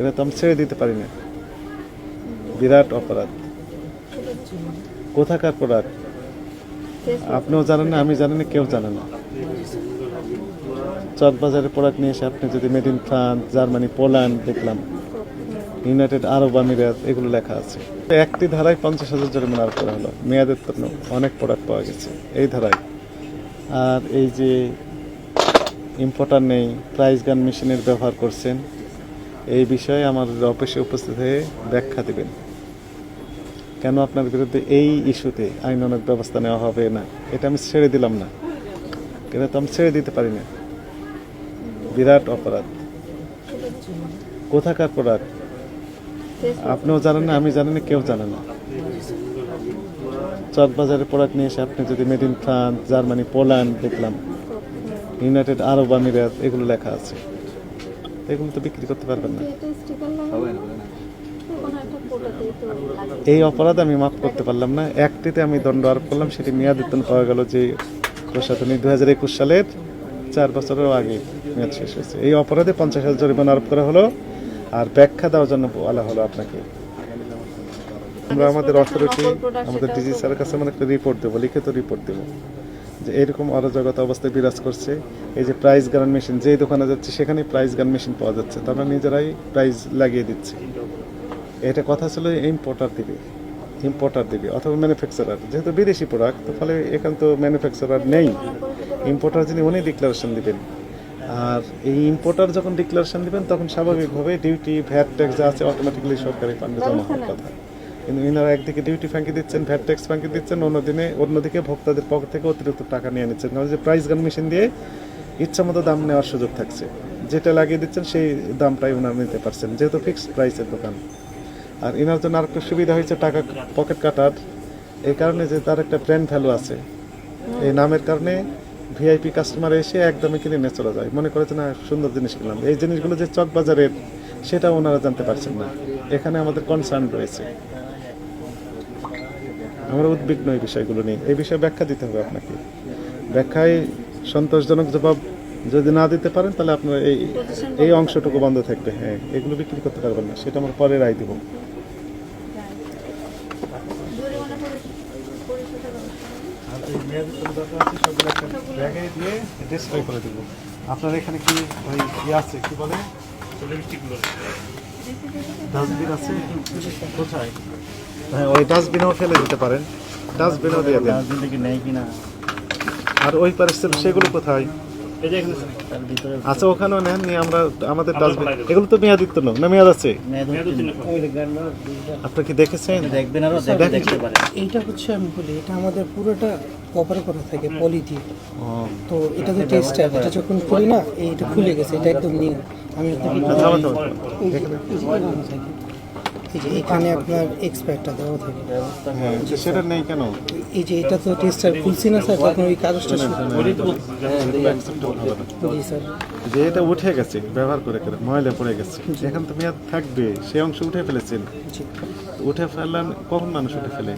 এটা তো আমি ছেড়ে দিতে পারি না বিরাট অপরাধ। কোথাকার প্রোডাক্ট আপনিও জানেন না, আমি জানি না, কেউ জানে না। চকবাজারের প্রোডাক্ট নিয়ে এসে আপনি যদি made in France Germany Poland দেখলাম ইউনাইটেড আরব আমিরাত এগুলো লেখা আছে। একটি ধারায় পঞ্চাশ হাজার জরিমানা আরোপ করা হলো, মেয়াদের জন্য অনেক প্রোডাক্ট পাওয়া গেছে এই ধারায়। আর এই যে ইম্পোর্টার নেই প্রাইস গান মেশিনের ব্যবহার করছেন এই বিষয়ে আমার অফিসে উপস্থিত হয়ে ব্যাখ্যা দেবেন। কেন আপনার বিরুদ্ধে এই ইস্যুতে আইনানুগ ব্যবস্থা নেওয়া হবে না? এটা আমি ছেড়ে দিলাম না। এটা তো আমি ছেড়ে দিতে পারি না। বিরাট অপরাধ। কোথাকার প্রোডাক্ট আপনিও জানেন না, আমি জানি না, কেউ জানে না। চকবাজারের প্রোডাক্ট নিয়ে এসে আপনি যদি made in France, Germany, Poland দেখলাম, ইউনাইটেড আরব আমিরাত, এগুলো লেখা আছে। এগুলো তো বিক্রি করতে পারবেন না। এই অপরাধ আমি মাফ করতে পারলাম না। একটিতে আমি দণ্ড আরোপ করলাম সেটি মেয়াদিতন পাওয়া গেল যে প্রশাসনিক দু হাজার একুশ সালের চার বছরেরও আগে মেয়াদ শেষ হয়েছে। এই অপরাধে পঞ্চাশ হাজার জরিমানা আরোপ করা হলো আর ব্যাখ্যা দেওয়ার জন্য বলা হলো আপনাকে। আমরা আমাদের অথরিটি আমাদের ডিজি স্যারের কাছে আমরা একটা রিপোর্ট দেবো লিখিত রিপোর্ট দেবো। যে এরকম অরাজকতা অবস্থায় বিরাজ করছে। এই যে প্রাইস গান মেশিন যেই দোকানে যাচ্ছে, সেখানেই প্রাইস গান মেশিন পাওয়া যাচ্ছে। তারা নিজেরাই প্রাইস লাগিয়ে দিচ্ছে। এটা কথা ছিল ইম্পোর্টার দিবে ইম্পোর্টার দিবে অথবা ম্যানুফ্যাকচারার যেহেতু বিদেশি প্রোডাক্ট তো ফলে এখান তো ম্যানুফ্যাকচারার নেই। ইম্পোর্টার যিনি, উনি ডিক্লারেশন দিবেন। আর এই ইম্পোর্টার যখন ডিক্লারেশন দিবেন, তখন স্বাভাবিকভাবে ডিউটি ভ্যাট ট্যাক্স যা আছে অটোমেটিক্যালি সরকারি ফান্ডে জমা হওয়ার কথা। কিন্তু ইনারা একদিকে ডিউটি ফাঁকি দিচ্ছেন ভ্যাট ট্যাক্স ফাঁকি দিচ্ছেন অন্যদিনে অন্যদিকে ভোক্তাদের পকেট থেকে অতিরিক্ত টাকা নিয়ে নিচ্ছেন। কারণ যে প্রাইস গান মেশিন দিয়ে ইচ্ছা মতো দাম নেওয়ার সুযোগ থাকছে। যেটা লাগিয়ে দিচ্ছেন, সেই দামটাই ওনারা নিতে পারছেন, যেহেতু ফিক্সড প্রাইসের দোকান। আর এনার জন্য আরেকটা সুবিধা হয়েছে, টাকা পকেট কাটার এই কারণে যে তার একটা ব্র্যান্ড ভ্যালু আছে। এই নামের কারণে ভিআইপি কাস্টমার এসে একদমই কিনে নিয়ে চলে যায়। মনে করে যে, না, সুন্দর জিনিস কিনলাম। এই জিনিসগুলো যে চক বাজারের সেটা ওনারা জানতে পারছেন না। এখানে আমাদের কনসার্ন রয়েছে। আমরা উদ্বিগ্ন এই বিষয়গুলো নিয়ে। এই বিষয়ে ব্যাখ্যা দিতে হবে আপনাকে। ব্যাখ্যায় সন্তোষজনক জবাব যদি না দিতে পারেন তাহলে আপনার এই এই অংশটুকু বন্ধ থাকবে। হ্যাঁ এগুলো বিক্রি করতে পারবেন না। সেটা আমরা পরে রায় দেবো। আপনার এখানে কি ওই ইয়ে আছে কি বলে? ডাস্টবিন আছে। কোথায়? হ্যাঁ ওই ডাস্টবিনেও ফেলে দিতে পারেন ডাস্টবিনেও দিয়ে দেন ডাস্টবিন থেকে নেই কিনা আর ওই পারে সেগুলো কোথায় আচ্ছা ওখানেও নেন নিয়ে আমরা আমাদের ডাস্টবিন এগুলো তো মেয়াদিত্ব না না মেয়াদ আছে আপনি কি দেখেছেন দেখবেন আরও দেখে দেখতে পারেন এইটা হচ্ছে আমি বলি এটা আমাদের পুরোটা কভার করা থাকে পলি দিয়ে তো এটা তো টেক্সটাইল এটা যখন খুলি না এইটা খুলে গেছে এটা একদম নিউ আমি এই যে- এখানে আপনার এক্সপায়ারটা দেওয়া থাকে। হ্যাঁ সেটা নেই কেন? এই যে এটা তো টেস্টার খুলছি না স্যার তখন ওই কাগজটা। জি স্যার। যে এটা উঠে গেছে ব্যবহার করে করে ময়লা পড়ে গেছে। এখন তো মেয়াদ থাকবে সে অংশ উঠে ফেলেছেন। উঠে ফেললাম কখন মানুষ উঠে ফেলে?